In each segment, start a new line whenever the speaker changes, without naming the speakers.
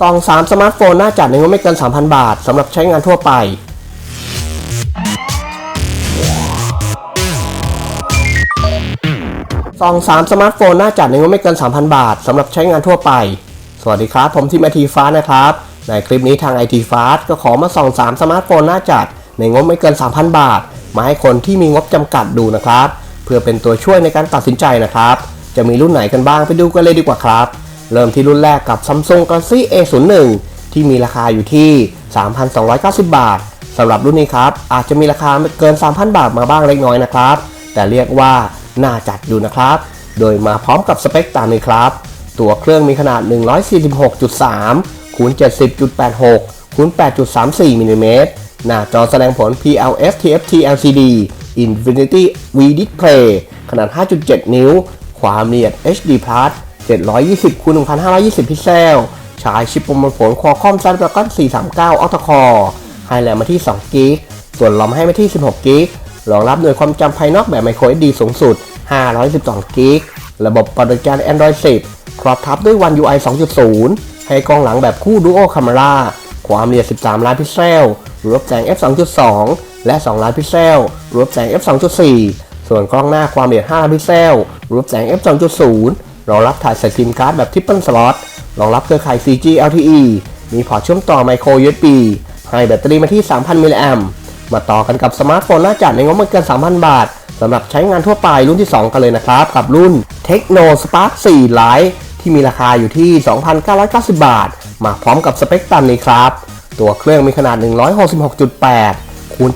ซอง3สมาร์ทโฟนน้าจัดในงบไม่เกิน 3,000 บาทสำหรับใช้งานทั่วไป ซอง3สมาร์ทโฟนน้าจัดในงบไม่เกิน 3,000 บาทสำหรับใช้งานทั่วไป สวัสดีครับ ผมทีมไอทีฟ้านะครับ ในคลิปนี้ทางไอทีฟ้าก็ขอมาส่อง3สมาร์ทโฟนน้าจัดในงบไม่เกิน 3,000 บาท มาให้คนที่มีงบจำกัดดูนะครับ เพื่อเป็นตัวช่วยในการตัดสินใจนะครับ จะมีรุ่นไหนกันบ้างไปดูกันเลยดีกว่าครับ เริ่มที่รุ่นแรกกับ Samsung Galaxy A01 ที่มีราคาอยู่ที่ 3,290 บาทสำหรับรุ่นนี้ครับ อาจจะมีราคาเกิน 3,000 บาทมาบ้างเล็กน้อยนะครับ แต่เรียกว่าน่าจัดอยู่นะครับ โดยมาพร้อมกับสเปคตามนี้ครับ ตัวเครื่องมีขนาด 146.3คูณ70.86คูณ8.34มิลลิเมตรหน้าจอแสดงผล PLS TFT LCD Infinity V Display ขนาด 5.7 นิ้ว ความละเอียด HD Plus 720คูณ1520 พิกเซล ใช้ชิปประมวลผล Qualcomm Snapdragon 439 Octa Core ให้แรมมาที่2กิกส่วนลอมให้มาที่ 16กิกรองรับหน่วยความจำภายนอกแบบ micro SD สูงสุด 512กิกระบบปฏิบัติการ Android 10 ครอบทับด้วย One UI 2.0 ให้กล้องหลังแบบคู่ Duo Camera ความละเอียด 13 ล้านพิกเซล รวบแสง f 2.2 และ 2 ล้านพิกเซล รวบแสง f 2.4 ส่วนกล้องหน้าความละเอียด 5 ล้านพิกเซล รวบแสง f 2.0 รองรับถ่ายใส่ซิมการ์ดแบบ Triple Slot รองรับเครือข่าย 4G LTE มีพอร์ตเชื่อมต่อ Micro USB ให้แบตเตอรี่มาที่ 3,000 มิลลิแอมมาต่อกันกับสมาร์ทโฟนหน้าจัดในงบไม่เกิน 3,000 บาทสำหรับใช้งานทั่วไปรุ่นที่ 2 กันเลยนะครับ กับรุ่น Tecno Spark 4 Lite ที่มีราคาอยู่ที่ 2,990 บาท มาพร้อมกับสเปคตามนี้ครับ ตัวเครื่องมีขนาด 166.8คูณ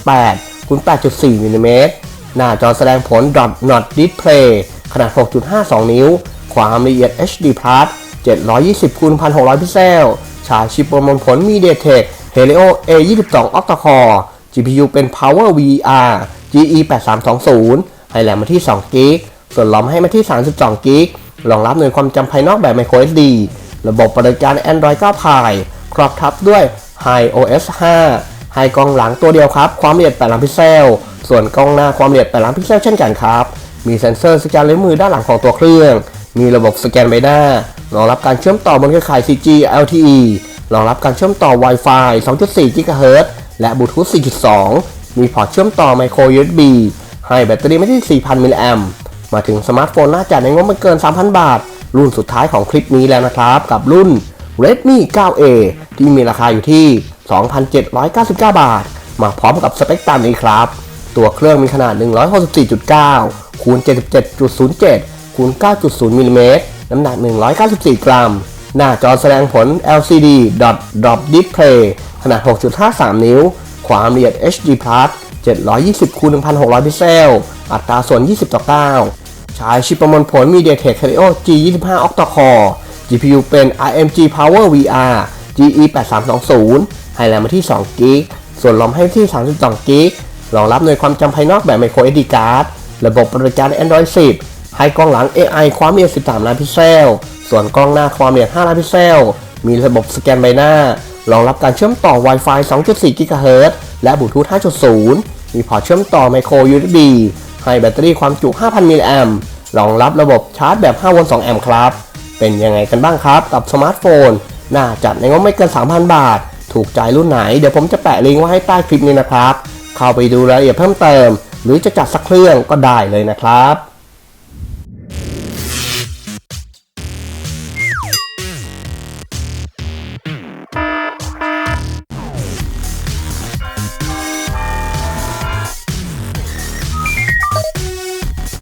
75.8คูณ8.4มิลลิเมตรหน้าจอแสดงผล Dot Not Display ขนาด 6.52 นิ้ว ความละเอียด HD Plus 720คูณ1600 พิกเซล ฉายชิปประมวลผล MediaTek Helio A22 Octa Core GPU เป็น Power VR GE 8320ให้แรมมาที่2กิกส่วนลอมให้มาที่ 32กิกรองรับหน่วยความจำภายนอกแบบ Micro SD ระบบปฏิบัติการ Android 9 Pie ครอบทับด้วย HiOS 5ให้กล้องหลังตัวเดียวครับ ความละเอียด8ล้านพิกเซล ส่วนกล้องหน้าความละเอียด8ล้านพิกเซลเช่นกันครับ มีเซ็นเซอร์สแกนลายมือด้านหลังของตัวเครื่อง มีระบบสแกนใบหน้ารองรับการเชื่อมต่อบนเครือข่าย 4G LTE รองรับการเชื่อมต่อ Wi-Fi 2.4 GHz และ Bluetooth 4.2 มีพอร์ตเชื่อมต่อ Micro USB ให้แบตเตอรี่ไม่ที่ 4,000 มิลลิแอมมาถึงสมาร์ทโฟนหน้าจัดในงบไม่เกิน 3,000 บาท รุ่นสุดท้ายของคลิปนี้แล้วนะครับ กับรุ่น Redmi 9A ที่มีราคาอยู่ที่ 2,799 บาท มาพร้อมกับสเปคตามนี้ครับ ตัวเครื่องมีขนาด 164.9 คูณ 77.07 คูณ 9.0มิลลิเมตร น้ำหนัก 194 กรัม หน้าจอแสดงผล LCD Dot Drop Display ขนาด 6.53 นิ้ว ความละเอียด HD Plus 720คูณ1,600 พิกเซล อัตราส่วน 20 ต่อ 9 ใช้ชิปประมวลผล MediaTek Helio G25 Octa Core GPU เป็น RMG Power VR GE 8320 ให้แรมมาที่2กิกส่วนลอมให้ที่32กิกรองรับหน่วยความจำภายนอกแบบ Micro SD Card ระบบปฏิบัติการ Android 10 ให้กล้องหลัง AI ความละเอียด 13 ล้านพิกเซล ส่วนกล้องหน้าความละเอียด 5 ล้านพิกเซล มีระบบสแกนใบหน้า รองรับการเชื่อมต่อ Wi-Fi 2.4 GHz และ Bluetooth 5.0 มีพอร์ตเชื่อมต่อ Micro USB ให้แบตเตอรี่ความจุ 5,000 มิลลิแอมรองรับระบบชาร์จแบบ 5 โวลต์ 2 แอมป์ครับ เป็นยังไงกันบ้างครับ กับสมาร์ทโฟน น่าจัดในงบไม่เกิน 3,000 บาท ถูกใจรุ่นไหน เดี๋ยวผมจะแปะลิงก์ไว้ให้ใต้คลิปนี้นะครับ เข้าไปดูรายละเอียดเพิ่มเติม หรือจะจัดสักเครื่องก็ได้เลยนะครับ